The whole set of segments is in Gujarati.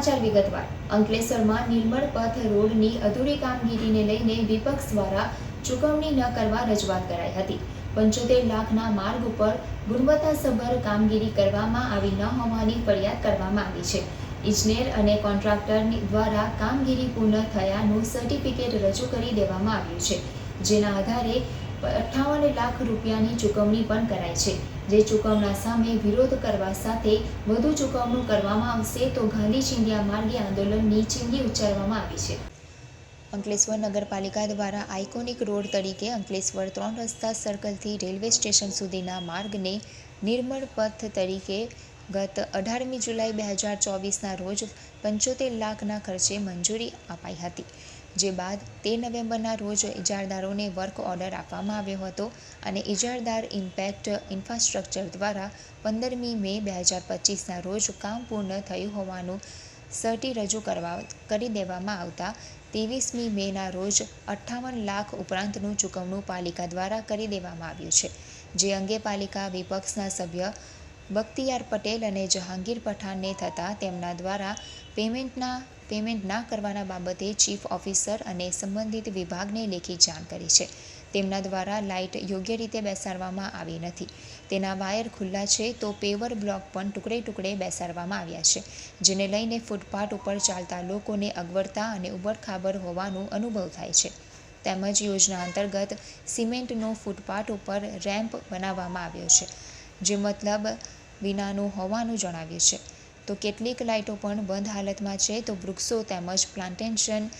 સમાચાર વિગતવાર. અંકલેશ્વરમાં નિર્મળ પથ રોડની અધૂરી કામગીરીને લઈને વિપક્ષ દ્વારા ચૂકવણી ન કરવા રજૂઆત કરાઈ હતી. પંચોતેર લાખના માર્ગ ઉપર ગુણવત્તાસભર કામગીરી કરવામાં આવી ન હોવાની ફરિયાદ કરવામાં આવી છે. ઇજનેર અને કોન્ટ્રાક્ટર દ્વારા કામગીરી પૂર્ણ થયાનું સર્ટિફિકેટ રજૂ કરી દેવામાં આવ્યું છે. જેના આધારે અઠ્ઠાવન લાખ રૂપિયાની ચૂકવણી પણ કરાઈ છે. જે ચૂકવણા સામે વિરોધ કરવા સાથે વધુ ચૂકવણું કરવામાં આવશે તો ગાંધી ચિંધિયા માર્ગે આંદોલનની ચીમકી ઉચ્ચારવામાં આવી છે. અંકલેશ્વર નગરપાલિકા દ્વારા આઇકોનિક રોડ તરીકે અંકલેશ્વર ત્રણ રસ્તા સર્કલથી રેલવે સ્ટેશન સુધીના માર્ગને નિર્મળ પથ તરીકે ગત અઢારમી જુલાઈ બે હજાર ચોવીસના રોજ પંચોતેર લાખના ખર્ચે મંજૂરી અપાઈ હતી. જે બાદ તેર નવેમ્બરના રોજ ઇજારદારોને વર્ક ઓર્ડર આપવામાં આવ્યો હતો અને ઇજારદાર ઇમ્પેક્ટ ઇન્ફ્રાસ્ટ્રક્ચર દ્વારા પંદરમી મે બે હજાર પચીસના રોજ કામ પૂર્ણ થયું હોવાનું સર્ટી રજૂ કરવા, કરી દેવામાં આવતા ત્રેવીસમી મેના રોજ અઠ્ઠાવન લાખ ઉપરાંતનું ચૂકવણું પાલિકા દ્વારા કરી દેવામાં આવ્યું છે. જે અંગે પાલિકા વિપક્ષના સભ્ય બખ્તિયાર પટેલ અને જહાંગીર પઠાણને થતાં તેમના દ્વારા પેમેન્ટના, પેમેન્ટ ના કરવાના બાબતે ચીફ ઓફિસર અને સંબંધિત વિભાગને લેખી જાણ કરી છે. તેમના દ્વારા લાઇટ યોગ્ય રીતે બેસાડવામાં આવી નથી. તેના વાયર ખુલ્લા છે તો પેવર બ્લોક પણ ટુકડે ટુકડે બેસાડવામાં આવ્યા છે, જેને લઈને ફૂટપાથ ઉપર ચાલતા લોકોને અગવડતા અને ઉબડખાબડ હોવાનું અનુભવ થાય છે. તેમજ યોજના અંતર્ગત સિમેન્ટનો ફૂટપાથ ઉપર રેમ્પ બનાવવામાં આવ્યો છે, જે મતલબ વિનાનું હોવાનું જણાવ્યું છે. તો કેટલીક લાઇટો પણ બંધ હાલતમાં છે તો વૃક્ષો તેમજ પ્લાન્ટેશન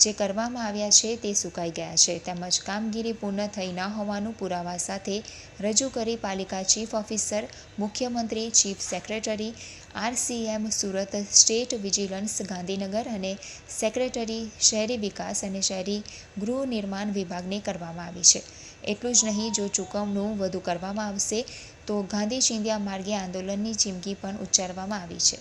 જે કરવામાં આવ્યા છે તે સુકાઈ ગયા છે. તેમજ કામગીરી પૂર્ણ થઈ ન હોવાનું પુરાવા સાથે રજૂ કરી પાલિકા ચીફ ઓફિસર, મુખ્યમંત્રી, chief secretary, RCM, Surat state vigilance, Gandhinagar અને સેક્રેટરી, શહેરી વિકાસ અને શહેરી ગૃહ નિર્માણ વિભાગને કરવામાં આવી છે. એટલું જ નહીં, જો ચૂકવણું વધુ કરવામાં આવશે, તો ગાંધી ચિંધ્યા માર્ગે આંદોલનની ચીમકી પણ ઉચ્ચારવામાં આવી છે.